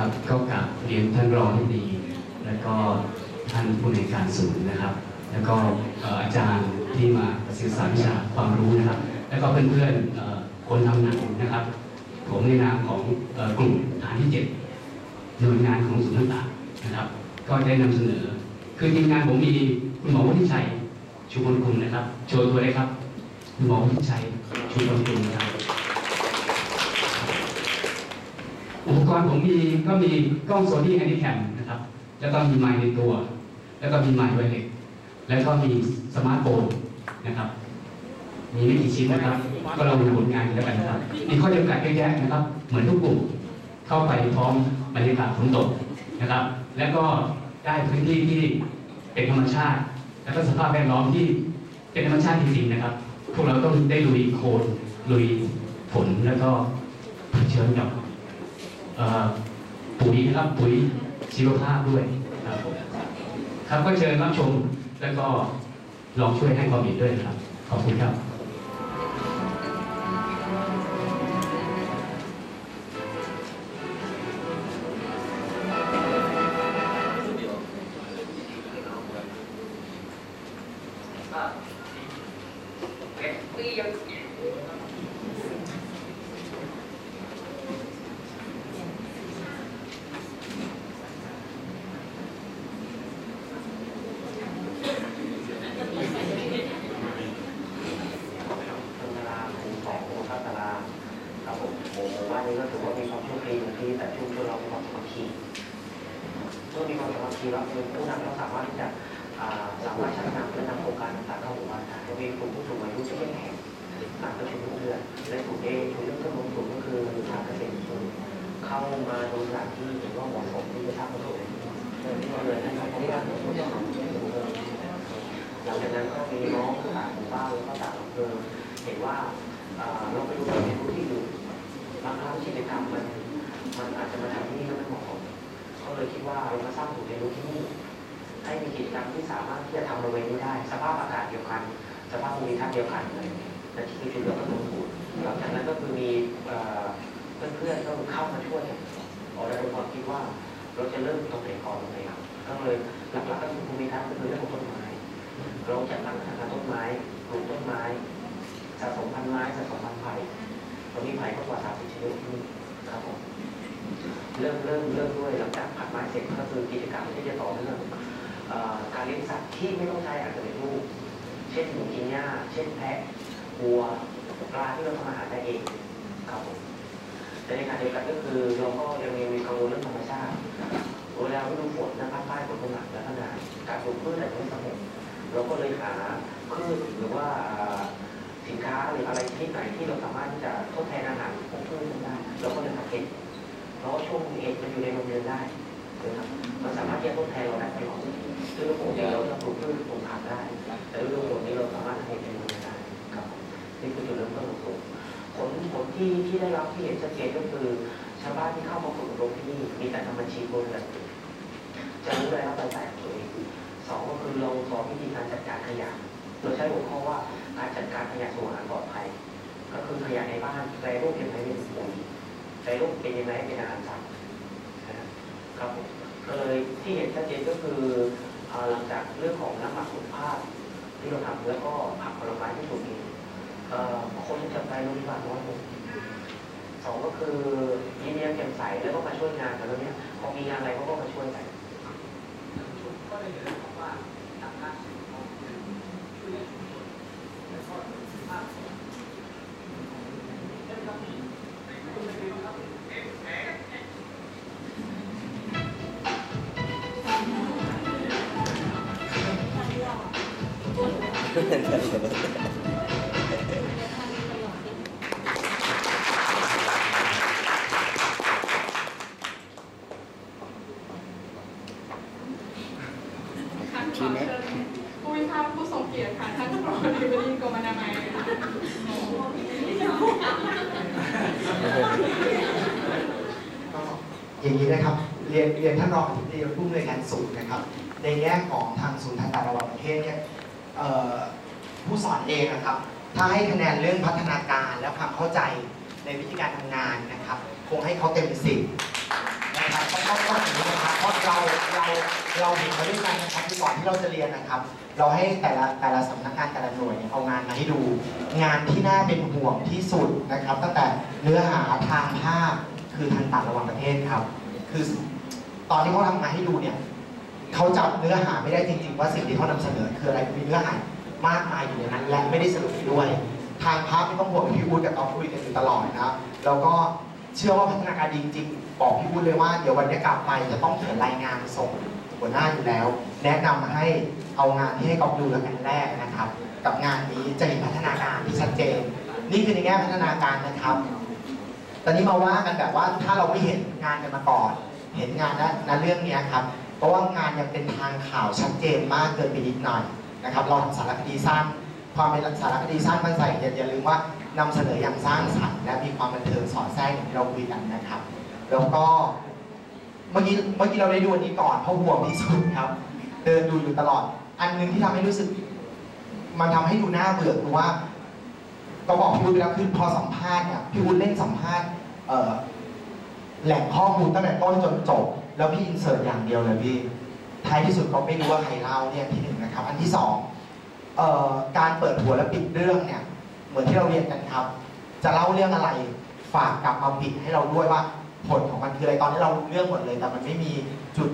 ครับ ก็กราบเรียนท่านรองที่ดี แล้วก็ท่านผู้ในการศูนย์นะครับ แล้วก็อาจารย์ที่มาศึกษาวิชาความรู้นะครับ แล้วก็เพื่อนๆเอ่อคนทำหนังนะครับ ผมในนามของกลุ่มฐานที่เจ็ดหน่วยงานของศูนย์ต่างๆนะครับ ก็ได้นำเสนอ คือทีมงานผมมีคุณหมอวุฒิชัยชูพลคุณนะครับ โชว์ตัวเลยครับ คุณหมอวุฒิชัยชูพลคุณนะครับ อุปกรณ์ผมมีก็มีกล้องโซนี่แฮนดิแคมนะครับ แล้วก็มีไมค์ในตัว แล้วก็มีไมค์ไวเลสแล้วก็มีสมาร์ทโฟนนะครับ มีไม่กี่ชิ้นนะครับ ก็ลองดูผลงานกันแล้วกันนะครับ มีข้อจำกัดเยอะแยะนะครับ เหมือนทุกกลุ่มเข้าไปพร้อมบรรยากาศฝนตกนะครับ แล้วก็ได้พื้นที่ที่เป็นธรรมชาติ แล้วก็สภาพแวดล้อมที่เป็นธรรมชาติจริงๆนะครับ พวกเราต้องได้ลุยโคลนลุยฝนแล้วก็เผชิญกับเอ่อ ปุ๋ยนะครับปุ๋ยชีวภาพด้วยครับผมครับก็เชิญรับชมแล้วก็ลองช่วยให้ความเห็นด้วยครับ ขอบคุณครับพัฒนาของสองพัฒนาครับผมผมว่านี่ก็ถือว่ามีความโชคดีที่แต่ชุมชนเรามีความสามัคคีเมื่อมีวามสาเป็นผู้นำเราสามารถที่จะสามารถชักนำและนำโครงการต่างๆเข้าหมู่บ้านได้มีกลุ่มผู้สูงอายุที่เข้มแข็งการประชุมทุกเดือนและกลุ่มเองคือเรื่องเครื่องมือสูงก็คือภาคเกษตรส่วนเข้ามาดูสถานที่ถือว่าเหมาะสมที่จะสร้าประโยชน์ก็เลยให้เขาได้รับผลประโยชน์หลังจากนั้นก็มีน้องต่างหมู่บ้านแล้วก็ต่างอำเภอเห็นว่าเราไปดูในพื้นที่อื่บางครั้งกิจกรรมมันมันอาจจะมาทำที่นี่แล้วไม่เหมาะสม ก็เลยคิดว่าเรามาสร้างศูนย์เรียนรู้ที่นี่ให้มีกิจกรรมที่สามารถที่จะทำบริเวณนี้ได้ สภาพอากาศเดียวกัน สภาพภูมิทัศน์เดียวกันเลยนั่นคือจุดเริ่มต้นของศูนย์หลังจากนั้นก็คือมีเพื่อนๆก็เข้ามาช่วยกันออกได้เป็นความคิดว่าเราจะเริ่มตรงไหนก่อนตรงไหนหลังก็เลยหลักๆก็คือภูมิทัศน์ก็คือเรื่องของต้นไม้เราจะตั้งพัฒนาต้นไม้ปลูกต้นไม้สะสมพันไม้สะสมพันไผ่ตอนนี้ไผ่ก็กว่าสามสิบชนิดที่ครับผม เริ่มเริ่มเริ่มด้วยหลังจากผัดไม้เสร็จก็คือกิจกรรมที่จะต่อเนื่องการเลี้ยงสัตว์ที่ไม่ต้องใช้อาจจะเป็นลูกเช่นหมูกินหญ้าเช่นแพะวัวปลาที่เราทำอาหารได้เองครับผมแต่ในขณะเดียวกันก็คือเราก็ยังมีกังวลเรื่องธรรมชาติเวลาฤดูฝนนะครับใต้ฝนตกหนักและขนาดการปลูกพืชอะไรไม่สำเร็จเราก็เลยหาพืชหรือว่าสินค้าหรืออะไรชนิดไหนที่เราสามารถที่จะทดแทนอาหารของพืชได้เราก็เลยทำเห็ด เพราะว่าช่วงเห็ดมันอยู่ในโรงเรียนได้นะครับมันสามารถที่จะทดแทนเราได้ตลอดซึ่งปกติเราจะปลูกพืชปลูกผักได้ แต่ฤดูฝนนี้เราสามารถทำเห็ดในโรงเรียนได้ครับนี่คือจุดเริ่มต้นของผมผลผลที่ที่ได้รับที่เห็นชัดเจนก็คือ ชาวบ้านที่เข้ามาฝึกอบรมที่นี่มีแต่ทำบัญชีบนเรือนจะรู้รายรับรายจ่ายของตัวเองสองก็คือเราสอนวิธีการจัดการขยะเราใช้หัวข้อว่าการจัดการขยะสู่อาหารปลอดภัย ก็คือขยะในบ้านแปรรูปยังไงเป็นปุ๋ย แปรรูปเป็นยังไงเป็นอาหารสัตว์นะครับก็เลยที่เห็นชัดเจนก็คือหลังจากเรื่องของน้ำหมักสุขภาพที่เราทำแล้วก็ผักผลไม้ที่ถูกกินเอ่อคนจะไปโรงพยาบาลน้อยลงสองก็คือยิ้มแย้มแจ่มใสแล้วก็มาช่วยงานกันแล้วเนี้ยพอมีงานอะไรเขาก็มาช่วยกันก็เลยเห็นว่า เรียนท่านรองอธิบดีผู้อำนวยการศูนย์นะครับ ในแง่ของทางศูนย์ทางการระหว่างประเทศเนี่ยผู้สอนเองนะครับ ถ้าให้คะแนนเรื่องพัฒนาการและความเข้าใจในวิธีการทำงานนะครับ คงให้เขาเต็มสิบนะครับครับต้องต้องต้องอย่างนี้นะครับเพราะเราเราเราเห็นมาด้วยกันนะครับที่ก่อนที่เราจะเรียนนะครับ เราให้แต่ละแต่ละสำนักงานแต่ละหน่วยเนี่ยเอางานมาให้ดู งานที่น่าเป็นห่วงที่สุดนะครับ ตั้งแต่เนื้อหาทางภาพคือทันตระวังประเทศครับ คือ ตอนที่เขาทำงานให้ดูเนี่ยเขาจับเนื้อหาไม่ได้จริง ๆ ว่าสิ่งที่เขานำเสนอคืออะไรมีเนื้อหามากมายอยู่ในนั้น และไม่ได้สรุปด้วย ทางภาพไม่ต้องห่วงพี่อู๊ดกับตองคุยกันอยู่ตลอดนะแล้วก็เชื่อว่าพัฒนาการดีจริง ๆ บอกพี่อู๊ดเลยว่าเดี๋ยววันนี้กลับไปจะต้องเขียนรายงานส่งหัวหน้าอยู่แล้ว แนะนำให้เอางานที่ให้กอบดูแล้วกันแรกนะครับ กับงานนี้จะเห็นพัฒนาการที่ชัดเจน นี่คือในแง่พัฒนาการนะครับ ตอนนี้มาว่ากันแบบว่าถ้าเราไม่เห็นงานกันมาก่อน เห็นงานนั้นนั้นเรื่องนี้ครับ เพราะว่างานยังเป็นทางข่าวชัดเจนมากเกินไปนิดหน่อยนะครับ เราทำสารคดีสั้นความเป็นสารคดีสั้นมันใส่อย่าลืมว่านำเสนออย่างสร้างสรรค์และมีความบันเทิงสอดแทรกอย่างที่เราคุยกันนะครับ แล้วก็เมื่อกี้เมื่อกี้เราได้ดูอันนี้ก่อนเพราะห่วงที่สุดครับ เดินดูอยู่ตลอด อันหนึงที่ทำให้รู้สึก มันทำให้ดูน่าเบื่อคือว่าก็บอกพี่วุฒิไปแล้วคือพอสัมภาษณ์เนี่ยพี่วุฒิเล่นสัมภาษณ์ แหล่งข้อมูลตั้งแต่ต้นจนจบ แล้วพี่อินเสิร์ตอย่างเดียวเลยพี่ท้ายที่สุดก็ไม่รู้ว่าใครเล่าเนี่ยที่หนึ่งนะครับ อันที่สองเอ่อการเปิดหัวและปิดเรื่องเนี่ยเหมือนที่เราเรียนกันครับ จะเล่าเรื่องอะไรฝากกลับมาปิดให้เราด้วยว่าผลของมันคืออะไรตอนนี้เรารู้เรื่องหมดเลย แต่มันไม่มีจุด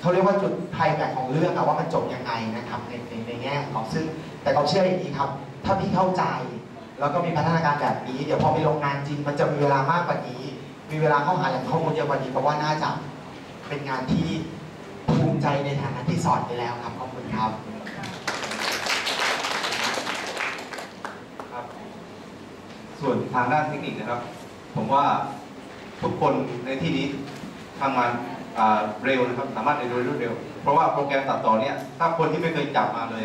เขาเรียกว่าจุดไคลแม็กซ์ของเรื่องอะว่ามันจบยังไงนะครับในในในแง่ของซึ่ง แต่เราเชื่ออย่างนี้ครับ ถ้าพี่เข้าใจ แล้วก็มีพัฒนาการแบบนี้ เดี๋ยวพอไปลงงานจริงมันจะมีเวลามากกว่านี้ มีเวลาเข้าหาแหล่งข้อมูลเยอะกว่านี้เพราะว่าน่าจะเป็นงานที่ภูมิใจในฐานะที่สอนไปแล้วครับขอบคุณครับครับ ส่วนทางด้านเทคนิคนะครับ ผมว่าทุกคนในที่นี้ทำงานเร็วนะครับสามารถเรียนรู้รวดเร็ว เพราะว่าโปรแกรมตัดต่อเนี่ยถ้าคนที่ไม่เคยจับมาเลย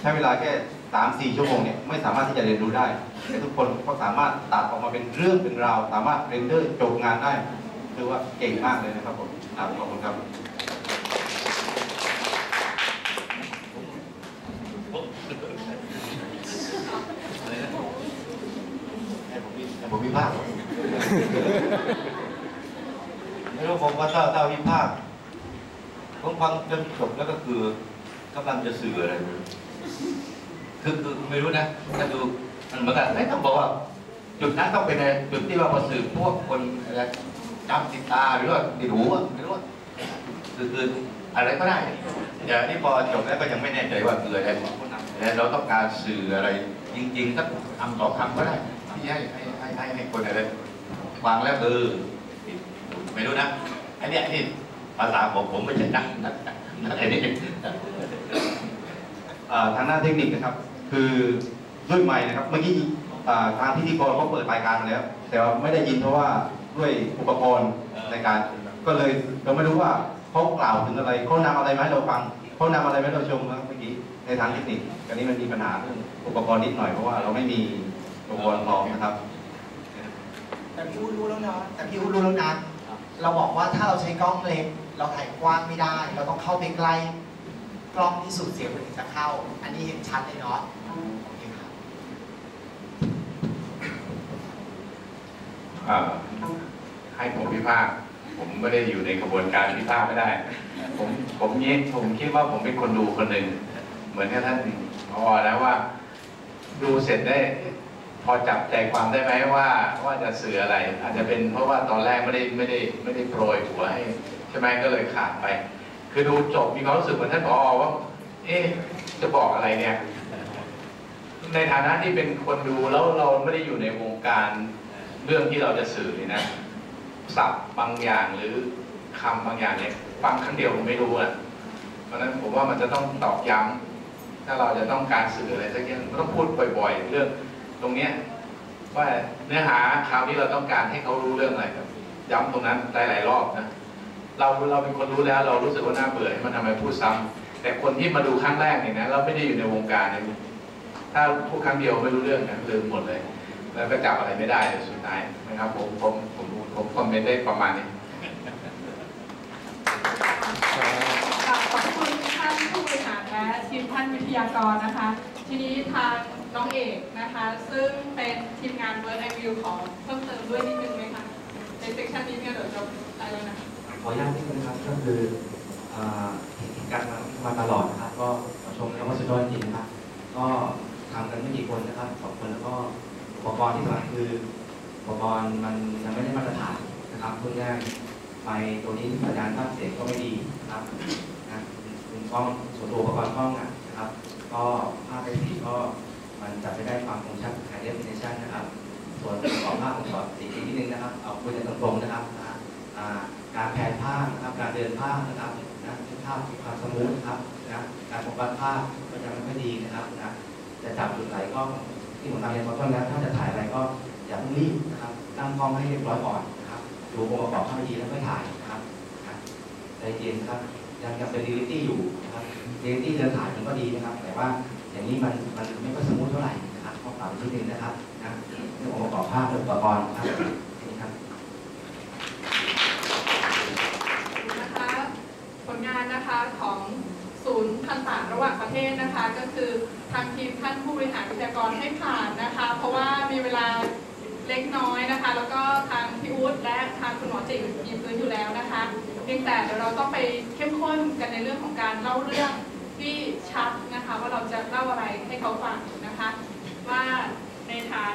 ใช้เวลาแค่ สามสี่ชั่วโมงเนี่ยไม่สามารถที่จะเรียนรู้ได้ แต่ทุกคนก็สามารถตัดออกมาเป็นเรื่องเป็นราว สามารถเรนเดอร์จบงานได้คือว่าเก่งมากเลยนะครับผมขอบคุณครับผมวิพากษ์ไม่รู้ผมว่าเต้าเต้าวิพากษ์ผมฟังจนจบแล้วก็คือ กำลังจะสื่ออะไรไม่รู้ คือคือไม่รู้นะถ้าดูมันเหมือนกันไม่ต้องบอกว่า จุดนั้นต้องเป็นอะไจุดที่ว่าพอสื่อพวกคนอะไรจำติดตาหรือว่าติดหูอะไม่รู้ว่าคือคืออะไรก็ได้อย่างนี้พอจบแล้วก็ยังไม่แน่ใจว่าคืออะไรแต่เราต้องการสื่ออะไรจริงๆสักคำสองคำก็ได้ที่ให้ให้ให้ให้คนอะไรฟังแล้วเออไม่รู้นะอันเนี้ยที่ภาษาผมผมไม่ใช่นักนักนักไอ้นี่ทางด้านเทคนิคนะครับ คือด้วยไมค์นะครับเมื่อกี้ทางพิธีกรเขาเปิดรายการมาแล้ว แต่ว่าไม่ได้ยินเพราะว่าด้วยอุปกรณ์ในการ ก็เลยเราไม่รู้ว่าเขากล่าวถึงอะไรเขานำอะไรมาให้เราฟังเขานำอะไรมาให้เราชมเมื่อกี้ในทางเทคนิคอันนี้มันมีปัญหาเรื่องอุปกรณ์นิดหน่อยเพราะว่าเราไม่มีอุปกรณ์พร้อมนะครับแต่พี่อุ้รู้แล้วนะแต่พี่อุ้รู้แล้วนะเราบอกว่าถ้าเราใช้กล้องเล็กเราถ่ายกว้างไม่ได้ เราต้องเข้าไปใกล้กล้องที่สุดเสียงมันถึงจะเข้า อันนี้เห็นชัดเลยเนาะ ครับให้ผมพิพากผมไม่ได้อยู่ในกระบวนการพิพากไม่ได้ ผมผมเนี้ผมคิดว่าผมเป็นคนดูคนหนึ่ง เหมือนกับท่านพอแล้วว่า ดูเสร็จได้พอจับใจความได้ไหมว่าว่าจะสื่ออะไร อาจจะเป็นเพราะว่าตอนแรกไม่ได้ไม่ได้ไม่ได้โปรยหัวให้ใช่ไหมก็เลยขาดไป คือดูจบมีความรู้สึกเหมือนท่านผอว่า เอ๊ะจะบอกอะไรเนี่ย ในฐานะที่เป็นคนดูแล้วเราไม่ได้อยู่ในวงการเรื่องที่เราจะสื่อนี่นะศัพท์บางอย่างหรือคำบางอย่างเนี่ยฟังครั้งเดียวผมไม่รู้อะเพราะฉะนั้นผมว่ามันจะต้องตอกย้ำถ้าเราจะต้องการสื่ออะไรสักอย่างก็ต้องพูดบ่อย ๆ เรื่องตรงเนี้ยว่าเนื้อหาคราวนี้เราต้องการให้เขารู้เรื่องอะไรครับย้ำตรงนั้นหลายๆรอบนะเราเราเป็นคนรู้แล้ว เรารู้สึกว่าน่าเบื่อมันทำไมพูดซ้ำแต่คนที่มาดูครั้งแรกเนี่ยนะเราไม่ได้อยู่ในวงการเนี่ย ถ้าพูดครั้งเดียวไม่รู้เรื่องนะลืมหมดเลย แล้วก็จับอะไรไม่ได้เลยสุดท้ายนะครับ ผมผมผมผมคอมเมนต์ได้ประมาณนี้ขอบคุณท่านผู้บริหารและทีมท่านวิทยากรนะคะ ทีนี้ทางน้องเอกนะคะ ซึ่งเป็นทีมงาน Work and View ของเพิ่มเติมด้วยนิดนึงไหมคะในเซสชันนี้เนี่ยเดี๋ยวจะได้แล้วนะขออนุญาตนิดนึงนะครับก็คืออ่าเห็นการมามาตลอด ปกรณ์ที่สำคัญคืออุปกรณ์มันยังไม่ได้มาตรฐานนะครับพูดง่ายไฟตัวนี้สัญญาณภาพเสียงก็ไม่ดีนะครับนะกล้องส่วนตัวอุปกรณ์กล้องนะครับ ก็ภาพไอสีก็มันจะไม่ได้ความคมชัด high definition นะครับ ส่วนประกอบภาพผมขอสีนิดนึงนะครับ เอาคุยกันตรงๆนะครับการแผนภาพนะครับการเดินภาพนะครับนะภาพมีความสมูทนะครับนะการโฟกัสภาพก็ยังไม่ค่อยดีนะครับนะจะจับจุดไหนก็ ที่ผมทำเรียนมาต้นแล้วถ้าจะถ่ายอะไรก็อย่าเพิ่งรีบนะครับตั้งกล้องให้เรียบร้อยก่อนนะครับดูองค์ประกอบภาพให้ดีแล้วค่อยถ่ายนะครับนะใจเย็นนะครับยังยังเป็นเรีลิตี้อยู่นะครับเรียลิตี้เดินถ่ายมันก็ดีนะครับ แต่ว่าอย่างนี้มันมันไม่ค่อยสมูทเท่าไหร่นะครับต้อปรับนิดนึงนะครับนะเรื่ององค์ประกอบภาพและอุปกรณ์ครับนี่ครับนะคะผลงานนะคะของ ศูนย์ทันตะระหว่างประเทศนะคะ ก็คือทางทีมท่านผู้บริหารวิทยากรให้ผ่านนะคะ เพราะว่ามีเวลาเล็กน้อยนะคะ แล้วก็ทางพี่อู๊ดและทางคุณหมอจิ๋วมีพื้นอยู่แล้วนะคะเพียงแต่เดี๋ยวเราต้องไปเข้มข้นกันในเรื่องของการเล่าเรื่องที่ชัดนะคะ ว่าเราจะเล่าอะไรให้เขาฟังนะคะ ว่าในฐาน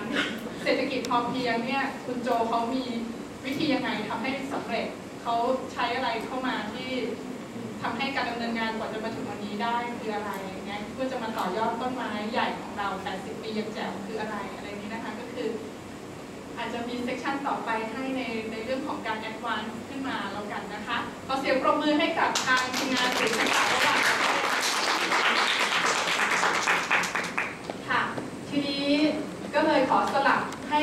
เศรษฐกิจพอเพียงเนี่ยคุณโจเขามีวิธียังไงทำให้สำเร็จเขาใช้อะไรเข้ามาที่ ทำให้การดำเนินงานกว่าจะมาถึงวันนี้ได้คืออะไรเงี้ยเพื่อจะมาต่อยอดต้นไม้ใหญ่ของเรา 80 ปียังแจ๋วคืออะไรอะไรนี้นะคะก็คือ อาจจะมีเซกชันต่อไปให้ในในเรื่องของการแอดวานซ์ขึ้นมาแล้วกันนะคะขอเสียงปรบมือให้กับทางทีมงานสื่อสารระหว่างประเทศค่ะ ทีนี้ก็เลยขอสลับให้